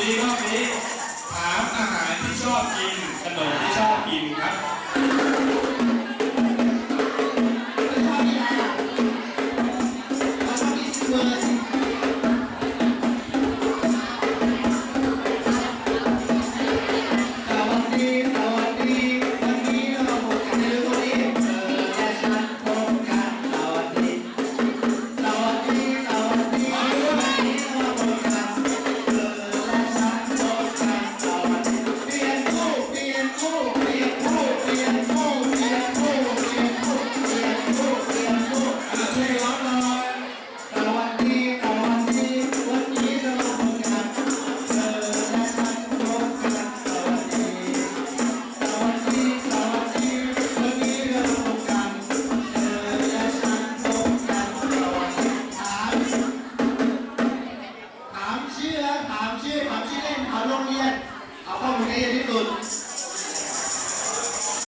นี้รอบนี้ถามอาหารที่ช ถามชื่อถามชื่อถามชื่อเล่นถามโรงเรียนเอาข้อมูลให้เยอะที่สุด